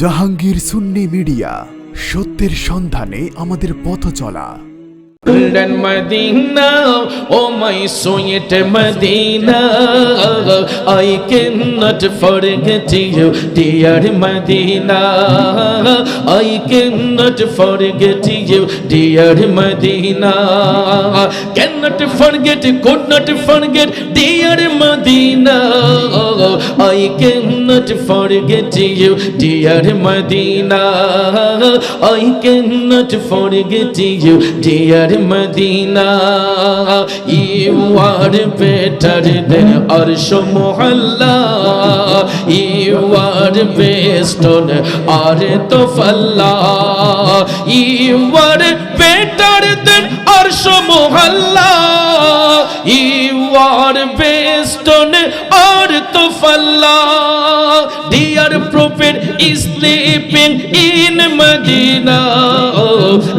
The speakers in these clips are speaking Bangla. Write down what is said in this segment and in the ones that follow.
জাহাঙ্গীর সুন্নি মিডিয়া সত্যের সন্ধানে আমাদের পথ চলা لندن مدینہ او مائی سوئٹ مدینہ I cannot forget you dear Medina I cannot forget you dear Medina cannot forget could not forget dear Medina I cannot forget you dear Medina I cannot forget you dear Medina you are better than আরশ মোহল্লা ইউ আর বেস্টন আর তো ফল্লা ইউ আর বেটার দেন আরশ মোহল্লা ইউ আর বেস্টন আর তো ফল্লা dear prophet is in Medina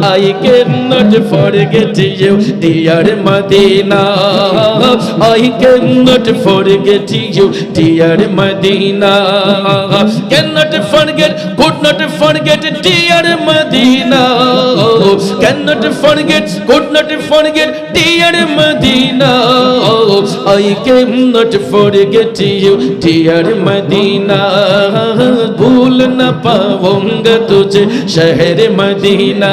I cannot forget you, dear Medina. I cannot forget you, dear madina Cannot forget, could not forget, dear madina cannot forget, could not forget, dear Medina. I cannot forget you, dear Medina. भूल न पाऊंगा तुझे शहर मदीना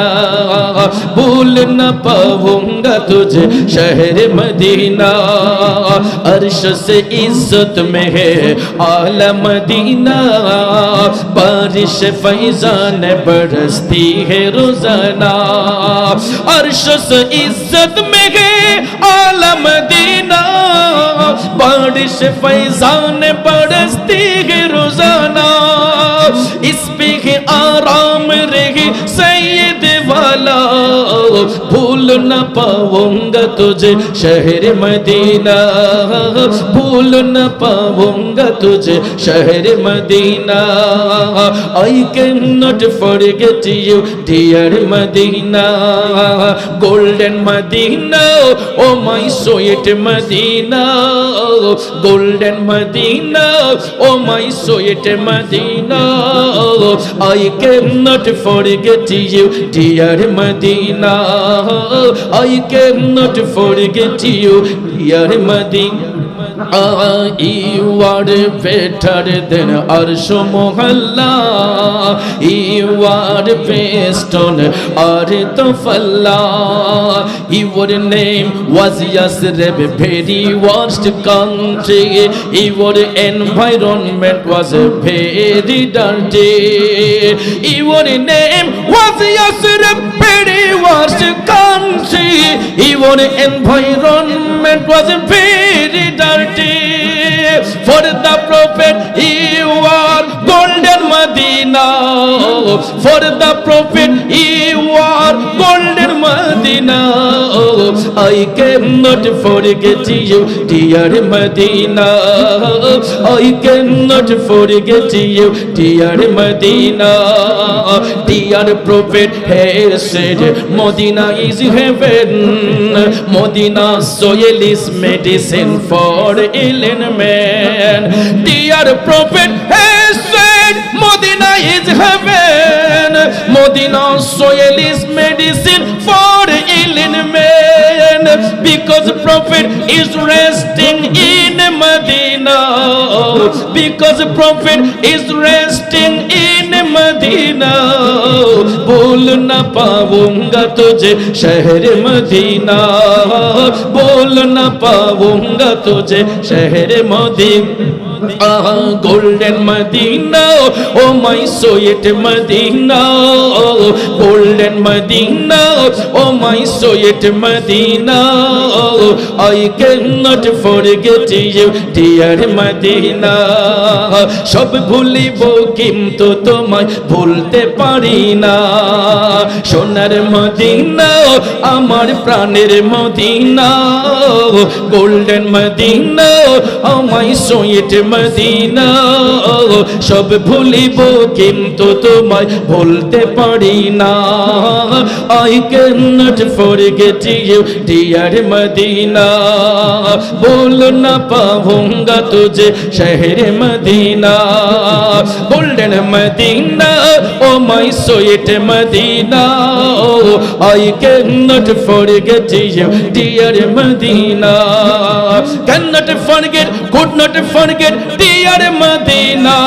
भूल न पाऊंगा तुझे शहर मदीना अर्श से इज्जत में है आला मदीना बारिश फैजान बरसती है रोजाना अर्श से इज्जत में है आलम दीना बारिश फैजान बरसती है रोजाना भूल न पाऊंगा तुझे शहर मदीना भूल न पाऊंगा तुझे शहर Medina I can not forget you dear Medina golden Medina oh my sweet Medina golden Medina, oh my sweet Medina. I cannot forget you, dear Medina. I cannot forget you, dear Madina. you are better than Arsh Mohalla you are based on Arith of Allah your name was Yasrib very worst country your environment was very dirty your name was Yasrib very worst country your environment was very trumpet. He for the Prophet, he wore golden Medina. I cannot forget you, dear Medina. I cannot forget you, dear Medina. Dear Prophet, he said, Medina is heaven. Medina soil is medicine for ill men. Dear Prophet, guys heaven Modina soil is medicine for healing men Because Prophet is resting in Medina Because Prophet is resting in Medina बोल न पाऊंगा तुझे शहर मदीना बोल न पाऊंगा तुझे शहर मदीना আহা golden Medina oh my sweet Medina golden Medina oh my sweet Medina I can not forget you dear Medina সব ভুলিব কিন্তু তোমায় ভুলতে পারি না সোনার মদিনা আমার প্রাণের মদিনা গোল্ডেন মদিনা আমায় সোয়েট মদিনা সব ভুলিব কিন্তু তোমায় ভুলতে পারি না I can not forget you dear Medina ভুল না পাহুঙ্গা তুজে শহর Medina golden Medina oh my sweet Medina I can not forget you dear Medina can not forget could not forget dear Medina